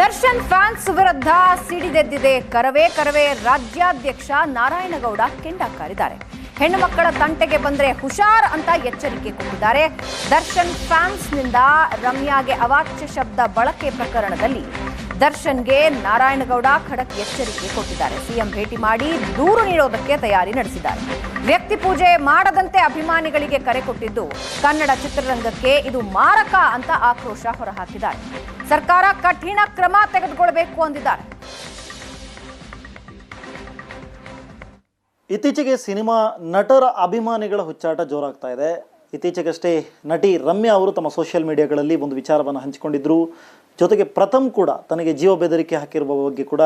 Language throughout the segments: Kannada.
ದರ್ಶನ್ ಫ್ಯಾನ್ಸ್ ವಿರುದ್ಧ ಸಿಡಿದೆದ್ದಿದೆ ಕರವೇ ಕರವೇ ರಾಜ್ಯಾಧ್ಯಕ್ಷ ನಾರಾಯಣಗೌಡ ಕೆಂಡ ಕಾರಿದ್ದಾರೆ ಹೆಣ್ಣು ಮಕ್ಕಳ ತಂಟೆಗೆ ಬಂದರೆ ಹುಷಾರ್ ಅಂತ ಎಚ್ಚರಿಕೆ ಕೊಟ್ಟಿದ್ದಾರೆ. ದರ್ಶನ್ ಫ್ಯಾನ್ಸ್ನಿಂದ ರಮ್ಯಾಗೆ ಅವಾಚ್ಯ ಶಬ್ದ ಬಳಕೆ ಪ್ರಕರಣದಲ್ಲಿ ದರ್ಶನ್ಗೆ ನಾರಾಯಣಗೌಡ ಖಡಕ್ ಎಚ್ಚರಿಕೆ ಕೊಟ್ಟಿದ್ದಾರೆ. ಸಿಎಂ ಭೇಟಿ ಮಾಡಿ ದೂರು ನೀಡೋದಕ್ಕೆ ತಯಾರಿ ನಡೆಸಿದ್ದಾರೆ. ವ್ಯಕ್ತಿ ಪೂಜೆ ಮಾಡದಂತೆ ಅಭಿಮಾನಿಗಳಿಗೆ ಕರೆ ಕೊಟ್ಟಿದ್ದು, ಕನ್ನಡ ಚಿತ್ರರಂಗಕ್ಕೆ ಇದು ಮಾರಕ ಅಂತ ಆಕ್ರೋಶ ಹೊರಹಾಕಿದ್ದಾರೆ. ಸರ್ಕಾರ ಕಠಿಣ ಕ್ರಮ ತೆಗೆದುಕೊಳ್ಳಬೇಕು ಅಂದಿದ್ದಾರೆ. ಇತ್ತೀಚೆಗೆ ಸಿನಿಮಾ ನಟರ ಅಭಿಮಾನಿಗಳ ಹುಚ್ಚಾಟ ಜೋರಾಗ್ತಾ ಇದೆ. ಇತ್ತೀಚೆಗಷ್ಟೇ ನಟಿ ರಮ್ಯಾ ಅವರು ತಮ್ಮ ಸೋಷಿಯಲ್ ಮೀಡಿಯಾಗಳಲ್ಲಿ ಒಂದು ವಿಚಾರವನ್ನು ಹಂಚಿಕೊಂಡಿದ್ರು. ಜೊತೆಗೆ ಪ್ರಥಮ್ ಕೂಡ ತನಗೆ ಜೀವ ಬೆದರಿಕೆ ಹಾಕಿರುವ ಬಗ್ಗೆ ಕೂಡ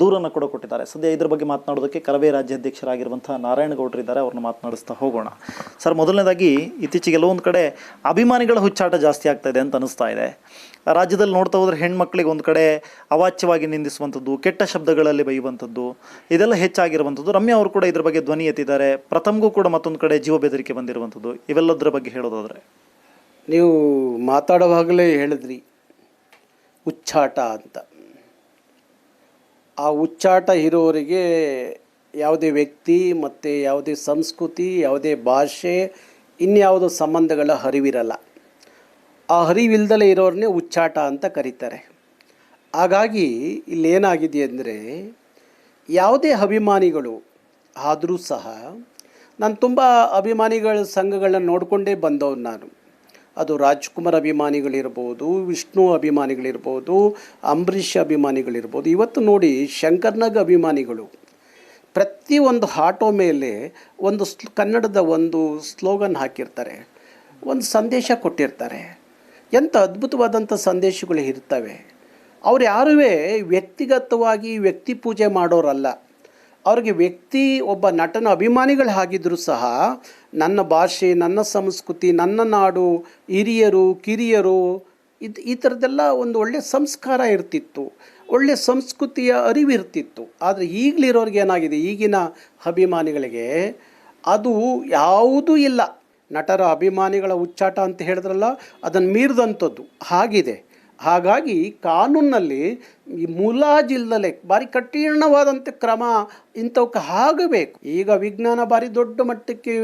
ದೂರನ್ನು ಕೂಡ ಕೊಟ್ಟಿದ್ದಾರೆ. ಸದ್ಯ ಇದ್ರ ಬಗ್ಗೆ ಮಾತನಾಡೋದಕ್ಕೆ ಕರವೇ ರಾಜ್ಯಾಧ್ಯಕ್ಷರಾಗಿರುವಂಥ ನಾರಾಯಣಗೌಡರು ಇದ್ದಾರೆ. ಅವ್ರನ್ನ ಮಾತನಾಡಿಸ್ತಾ ಹೋಗೋಣ. ಸರ್, ಮೊದಲನೇದಾಗಿ ಇತ್ತೀಚೆಗೆ ಕೆಲವೊಂದು ಕಡೆ ಅಭಿಮಾನಿಗಳ ಹುಚ್ಚಾಟ ಜಾಸ್ತಿ ಆಗ್ತಾ ಇದೆ ಅಂತ ಅನಿಸ್ತಾ ಇದೆ. ರಾಜ್ಯದಲ್ಲಿ ನೋಡ್ತಾ ಹೋದ್ರೆ ಹೆಣ್ಮಕ್ಳಿಗೆ ಒಂದು ಕಡೆ ಅವಾಚ್ಯವಾಗಿ ನಿಂದಿಸುವಂಥದ್ದು, ಕೆಟ್ಟ ಶಬ್ದಗಳಲ್ಲಿ ಬೈಯುವಂಥದ್ದು, ಇದೆಲ್ಲ ಹೆಚ್ಚಾಗಿರುವಂಥದ್ದು. ರಮ್ಯಾ ಅವರು ಕೂಡ ಇದ್ರ ಬಗ್ಗೆ ಧ್ವನಿ ಎತ್ತಿದ್ದಾರೆ. ಪ್ರಥಮಗೂ ಕೂಡ ಮತ್ತೊಂದು ಕಡೆ ಜೀವ ಬೆದರಿಕೆ ಬಂದಿರುವಂಥದ್ದು. ಇವೆಲ್ಲದರ ಬಗ್ಗೆ ಹೇಳೋದಾದರೆ. ನೀವು ಮಾತಾಡುವಾಗಲೇ ಹೇಳಿದ್ರಿ. ಉಚ್ಚಾಟ ಅಂತ. ಆ ಉಚ್ಚಾಟ ಇರೋರಿಗೆ ಯಾವುದೇ ವ್ಯಕ್ತಿ ಮತ್ತು ಯಾವುದೇ ಸಂಸ್ಕೃತಿ, ಯಾವುದೇ ಭಾಷೆ, ಇನ್ಯಾವುದೋ ಸಂಬಂಧಗಳ ಹರಿವಿರಲ್ಲ. ಆ ಹರಿವಿಲ್ದಲೇ ಇರೋರನ್ನೇ ಉಚ್ಚಾಟ ಅಂತ ಕರೀತಾರೆ. ಹಾಗಾಗಿ ಇಲ್ಲೇನಾಗಿದೆ ಅಂದರೆ, ಯಾವುದೇ ಅಭಿಮಾನಿಗಳು ಆದರೂ ಸಹ, ನಾನು ತುಂಬ ಅಭಿಮಾನಿಗಳ ಸಂಘಗಳನ್ನ ನೋಡಿಕೊಂಡೇ ಬಂದವನು ನಾನು. ಅದು ರಾಜ್ಕುಮಾರ್ ಅಭಿಮಾನಿಗಳಿರ್ಬೋದು, ವಿಷ್ಣು ಅಭಿಮಾನಿಗಳಿರ್ಬೋದು, ಅಂಬರೀಷ್ ಅಭಿಮಾನಿಗಳಿರ್ಬೋದು. ಇವತ್ತು ನೋಡಿ ಶಂಕರ್ನಾಗ್ ಅಭಿಮಾನಿಗಳು ಪ್ರತಿಯೊಂದು ಆಟೋ ಮೇಲೆ ಒಂದು ಕನ್ನಡದ ಒಂದು ಸ್ಲೋಗನ್ ಹಾಕಿರ್ತಾರೆ, ಒಂದು ಸಂದೇಶ ಕೊಟ್ಟಿರ್ತಾರೆ. ಎಂಥ ಅದ್ಭುತವಾದಂಥ ಸಂದೇಶಗಳು ಇರ್ತವೆ. ಅವ್ರು ಯಾರೂ ವ್ಯಕ್ತಿಗತವಾಗಿ ವ್ಯಕ್ತಿ ಪೂಜೆ ಮಾಡೋರಲ್ಲ, ಅವ್ರಿಗೆ ವ್ಯಕ್ತಿ ಒಬ್ಬ ನಟನ ಅಭಿಮಾನಿಗಳು ಆಗಿದ್ದರೂ ಸಹ ನನ್ನ ಭಾಷೆ, ನನ್ನ ಸಂಸ್ಕೃತಿ, ನನ್ನ ನಾಡು, ಹಿರಿಯರು, ಕಿರಿಯರು, ಇದು ಈ ಥರದ್ದೆಲ್ಲ ಒಂದು ಒಳ್ಳೆಯ ಸಂಸ್ಕಾರ ಇರ್ತಿತ್ತು. ಒಳ್ಳೆಯ ಸಂಸ್ಕೃತಿಯ ಅರಿವಿರ್ತಿತ್ತು. ಆದರೆ ಈಗಲಿರೋರಿಗೆ ಏನಾಗಿದೆ? ಈಗಿನ ಅಭಿಮಾನಿಗಳಿಗೆ ಅದು ಯಾವುದೂ ಇಲ್ಲ. ನಟರ ಅಭಿಮಾನಿಗಳ ಉಚ್ಚಾಟ ಅಂತ ಹೇಳಿದ್ರಲ್ಲ ಅದನ್ನು ಮೀರಿದಂಥದ್ದು. ಆಗಿದೆ ಹಾಗಾಗಿ ಕಾನೂನಲ್ಲಿ ಈ ಮುಲಾಜಿಲ್ದಲೆ ಭಾರಿ ಕಠಿಣವಾದಂಥ ಕ್ರಮ ಇಂಥವಕ್ಕೆ ಆಗಬೇಕು. ಈಗ ವಿಜ್ಞಾನ ಭಾರಿ ದೊಡ್ಡ ಮಟ್ಟಕ್ಕೆ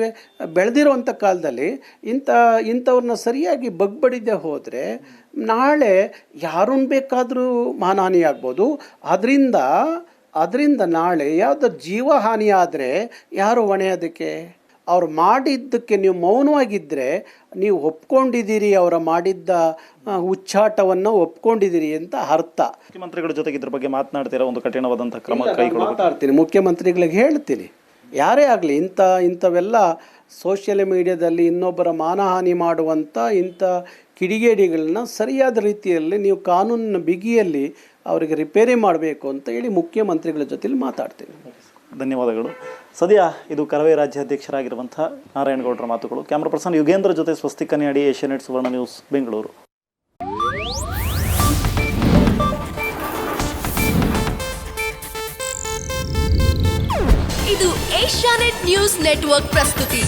ಬೆಳೆದಿರುವಂಥ ಕಾಲದಲ್ಲಿ ಇಂಥ, ಇಂಥವ್ರನ್ನ ಸರಿಯಾಗಿ ಬಗ್ಬಡಿದೆ ಹೋದರೆ ನಾಳೆ ಯಾರನ್ನ ಬೇಕಾದರೂ ಮಾನಹಾನಿ ಆಗ್ಬೋದು ಅದರಿಂದ ಅದರಿಂದ ನಾಳೆ ಯಾವುದೋ ಆದರೆ ಯಾರು ಹೊಣೆ ಅದಕ್ಕೆ? ಅವ್ರು ಮಾಡಿದ್ದಕ್ಕೆ ನೀವು ಮೌನವಾಗಿದ್ದರೆ ನೀವು ಒಪ್ಕೊಂಡಿದ್ದೀರಿ ಅವರ ಮಾಡಿದ್ದ ಉಚ್ಚಾಟವನ್ನು ಒಪ್ಕೊಂಡಿದ್ದೀರಿ ಅಂತ ಅರ್ಥ. ಮುಖ್ಯಮಂತ್ರಿಗಳ ಜೊತೆಗೆ ಇದ್ರ ಬಗ್ಗೆ ಮಾತನಾಡ್ತೀರಾ ಒಂದು ಕಠಿಣವಾದಂಥ ಕ್ರಮ ಮಾತಾಡ್ತೀನಿ. ಮುಖ್ಯಮಂತ್ರಿಗಳಿಗೆ ಹೇಳ್ತೀನಿ. ಯಾರೇ ಆಗಲಿ ಇಂಥ ಇಂಥವೆಲ್ಲ ಸೋಷಿಯಲ್ ಮೀಡಿಯಾದಲ್ಲಿ ಇನ್ನೊಬ್ಬರ ಮಾನಹಾನಿ ಮಾಡುವಂಥ ಇಂಥ ಕಿಡಿಗೇಡಿಗಳನ್ನ ಸರಿಯಾದ ರೀತಿಯಲ್ಲಿ ನೀವು ಕಾನೂನಿನ ಬಿಗಿಯಲ್ಲಿ ಅವರಿಗೆ ರಿಪೇರಿ ಮಾಡಬೇಕು ಅಂತ ಹೇಳಿ ಮುಖ್ಯಮಂತ್ರಿಗಳ ಜೊತೆಲಿ ಮಾತಾಡ್ತೀನಿ. ಧನ್ಯವಾದಗಳು. ಸದ್ಯ ಇದು ಕರವೇ ರಾಜ್ಯಾಧ್ಯಕ್ಷರಾಗಿರುವಂಥ ನಾರಾಯಣಗೌಡರ ಮಾತುಗಳು. ಕ್ಯಾಮ್ರಾ ಪರ್ಸನ್ ಯುಗೇಂದ್ರ ಜೊತೆ ಸ್ವಸ್ತಿ ಕನ್ಯಾಡಿ ಏಷ್ಯಾನೆಟ್ ಸುವರ್ಣ ನ್ಯೂಸ್, ಬೆಂಗಳೂರು. ಇದು ಏಷ್ಯಾನೆಟ್ ನ್ಯೂಸ್ ನೆಟ್ವರ್ಕ್ ಪ್ರಸ್ತುತಿ.